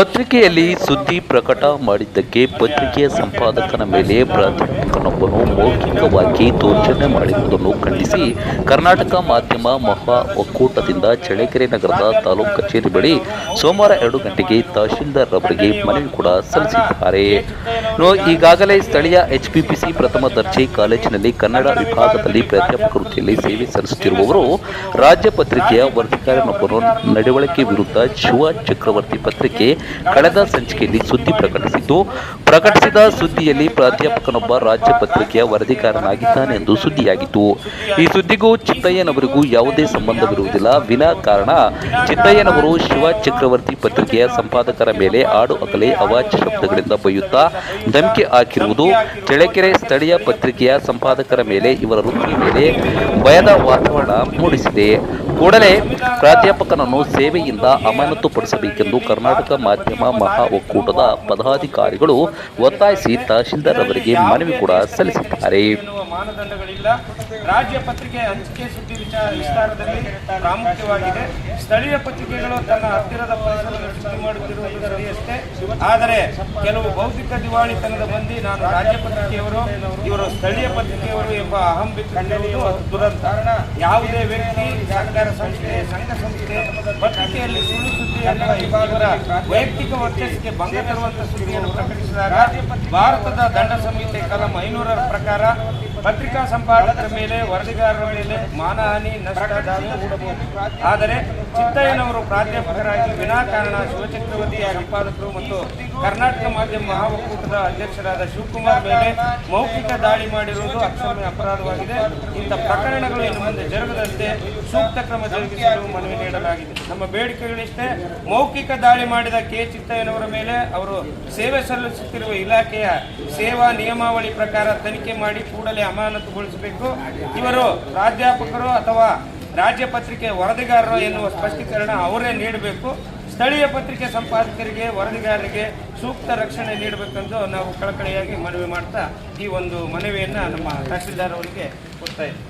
ಪತ್ರಿಕೆಯಲ್ಲಿ ಸುದ್ದಿ ಪ್ರಕಟ ಮಾಡಿದ್ದಕ್ಕೆ ಪತ್ರಿಕೆಯ ಸಂಪಾದಕನ ಮೇಲೆ ಪ್ರಾಧ್ಯಾಪಕನೊಬ್ಬನು ಮೌಖಿಕವಾಗಿ ದೌರ್ಜನ್ಯ ಮಾಡಿರುವುದನ್ನು ಖಂಡಿಸಿ ಕರ್ನಾಟಕ ಮಾಧ್ಯಮ ಮಹಾ ಒಕ್ಕೂಟದಿಂದ ಚಳ್ಳಕೆರೆ ನಗರದ ತಾಲೂಕು ಕಚೇರಿ ಬಳಿ ಸೋಮವಾರ ಎರಡು ಗಂಟೆಗೆ ತಹಶೀಲ್ದಾರ್ ಅವರಿಗೆ ಮನವಿ ಕೂಡ ಸಲ್ಲಿಸಿದ್ದಾರೆ. ಈಗಾಗಲೇ ಸ್ಥಳೀಯ ಎಚ್ಪಿಪಿಸಿ ಪ್ರಥಮ ದರ್ಜೆ ಕಾಲೇಜಿನಲ್ಲಿ ಕನ್ನಡ ವಿಭಾಗದಲ್ಲಿ ಪ್ರಾಧ್ಯಾಪಕ ವೃತ್ತಿಯಲ್ಲಿ ಸೇವೆ ಸಲ್ಲಿಸುತ್ತಿರುವವರು ರಾಜ್ಯ ಪತ್ರಿಕೆಯ ವರದಿಕಾರನೊಬ್ಬರು ನಡವಳಿಕೆ ವಿರುದ್ಧ ಶಿವ ಚಕ್ರವರ್ತಿ ಪತ್ರಿಕೆ ಕಳೆದ ಸಂಚಿಕೆಯಲ್ಲಿ ಸುದ್ದಿ ಪ್ರಕಟಿಸಿದ್ದು, ಪ್ರಕಟಿಸಿದ ಸುದ್ದಿಯಲ್ಲಿ ಪ್ರಾಧ್ಯಾಪಕನೊಬ್ಬ ರಾಜ್ಯ ಪತ್ರಿಕೆಯ ವರದಿಗಾರನಾಗಿದ್ದಾನೆ ಎಂದು ಸುದ್ದಿಯಾಗಿತ್ತು. ಈ ಸುದ್ದಿಗೂ ಚಿತ್ತಯ್ಯನವರಿಗೂ ಯಾವುದೇ ಸಂಬಂಧವಿರುವುದಿಲ್ಲ. ವಿನಾಕಾರಣ ಚಿತ್ತಯ್ಯನವರು ಶಿವ ಚಕ್ರವರ್ತಿ ಪತ್ರಿಕೆಯ ಸಂಪಾದಕರ ಮೇಲೆ ಆಡು ಅಗಲೆ ಅವಾಚ್ಯ ಶಬ್ದಗಳಿಂದ ಬೈಯುತ್ತಾ ಧಮಕಿ ಹಾಕಿರುವುದು, ಚಳ್ಳಕೆರೆ ಸ್ಥಳೀಯ ಪತ್ರಿಕೆಯ ಸಂಪಾದಕರ ಮೇಲೆ ಇವರ ವೃತ್ತಿ ಮೇಲೆ ಭಯದ ವಾತಾವರಣ ಮೂಡಿಸಿದೆ. ಕೂಡಲೇ ಪ್ರಾಧ್ಯಾಪಕನನ್ನು ಸೇವೆಯಿಂದ ಅಮಾನತುಪಡಿಸಬೇಕೆಂದು ಕರ್ನಾಟಕ ಮಾಧ್ಯಮ ಮಹಾ ಒಕ್ಕೂಟದ ಪದಾಧಿಕಾರಿಗಳು ಒತ್ತಾಯಿಸಿ ತಹಶೀಲ್ದಾರ್ ಅವರಿಗೆ ಮನವಿ ಕೂಡ ಸಲ್ಲಿಸಿದ್ದಾರೆ. ಮಾನದಂಡಗಳಿಲ್ಲ. ರಾಜ್ಯ ಪತ್ರಿಕೆ ಹಂಚಿಕೆ ಸುದ್ದಿ ವಿಚಾರ ವಿಸ್ತಾರದಲ್ಲಿ ಪ್ರಾಮುಖ್ಯವಾಗಿದೆ. ಸ್ಥಳೀಯ ಪತ್ರಿಕೆಗಳು ತನ್ನ ಹತ್ತಿರದ ಪರಿಸರದಲ್ಲಿ ಸುದ್ದಿ ಮಾಡುತ್ತಿರುವುದು ಸರಿಯಷ್ಟೇ ಆದರೆ ಕೆಲವು ಭೌತಿಕ ದಿವಾಳಿತನದ ಮಂದಿ, ನಾನು ರಾಜ್ಯ ಪತ್ರಿಕೆಯವರು, ಇವರು ಸ್ಥಳೀಯ ಪತ್ರಿಕೆಯವರು ಎಂಬ ಅಹಂ ಬಿಟ್ಟಿರುವುದು ಅದು ದುರಂತ. ಯಾವುದೇ ವ್ಯಕ್ತಿ, ಸರ್ಕಾರ ಸಂಸ್ಥೆ, ಸಂಘ ಸಂಸ್ಥೆ, ಪತ್ರಿಕೆಯಲ್ಲಿ ಸುಳ್ಳು ಸುದ್ದಿ ಅಥವಾ ಇವರ ವೈಯಕ್ತಿಕ ವರ್ಚಸ್ಸಿಗೆ ಭಂಗ ತರುವಂತಹ ಸುದ್ದಿಯನ್ನು ಪ್ರಕಟಿಸಿದಾಗ, ಭಾರತದ ದಂಡ ಸಂಹಿತೆ ಕಲಂ ಐನೂರರ ಪ್ರಕಾರ ಪತ್ರಿಕಾ ಸಂಪಾದಕರ ಮೇಲೆ ವರದಿಗಾರರ ಮೇಲೆ ಮಾನಹಾನಿ ನಷ್ಟ ಆದರೆ ಚಿತ್ತಯ್ಯನವರು ಪ್ರಾಧ್ಯಾಪಕರಾಗಿ ವಿನಾಕಾರಣ ಶಿವಚಕ್ರವರ್ತಿಯ ಸಂಪಾದಕರು ಮತ್ತು ಕರ್ನಾಟಕ ಮಾಧ್ಯಮ ಮಹಾ ಒಕ್ಕೂಟದ ಅಧ್ಯಕ್ಷರಾದ ಶಿವಕುಮಾರ್ ಮೇಲೆ ಮೌಖಿಕ ದಾಳಿ ಮಾಡಿರುವುದು ಅಕ್ಷಮ್ಯ ಅಪರಾಧವಾಗಿದೆ. ಇಂಥ ಪ್ರಕರಣಗಳು ಇನ್ನು ಮುಂದೆ ಸೂಕ್ತ ಕ್ರಮ ಜರುಗಿಸಲು ಮನವಿ ನೀಡಲಾಗಿದೆ. ನಮ್ಮ ಬೇಡಿಕೆಗಳಿಷ್ಟೇ ಮೌಖಿಕ ದಾಳಿ ಮಾಡಿದ ಕೆ ಚಿತ್ತಯ್ಯನವರ ಮೇಲೆ ಅವರು ಸೇವೆ ಸಲ್ಲಿಸುತ್ತಿರುವ ಇಲಾಖೆಯ ಸೇವಾ ನಿಯಮಾವಳಿ ಪ್ರಕಾರ ತನಿಖೆ ಮಾಡಿ ಕೂಡಲೇ ಅಮಾನತುಗೊಳಿಸಬೇಕು. ಇವರು ಪ್ರಾಧ್ಯಾಪಕರು ಅಥವಾ ರಾಜ್ಯ ಪತ್ರಿಕೆ ವರದಿಗಾರರು ಎನ್ನುವ ಸ್ಪಷ್ಟೀಕರಣ ಅವರೇ ನೀಡಬೇಕು. ಸ್ಥಳೀಯ ಪತ್ರಿಕೆ ಸಂಪಾದಕರಿಗೆ, ವರದಿಗಾರರಿಗೆ ಸೂಕ್ತ ರಕ್ಷಣೆ ನೀಡಬೇಕೆಂದು ನಾವು ಕಳಕಳಿಯಾಗಿ ಮನವಿ ಮಾಡ್ತಾ ಈ ಒಂದು ಮನವಿಯನ್ನು ನಮ್ಮ ತಹಸೀಲ್ದಾರ್ ಅವರಿಗೆ ಕೊಡ್ತಾ ಇದ್ದೀವಿ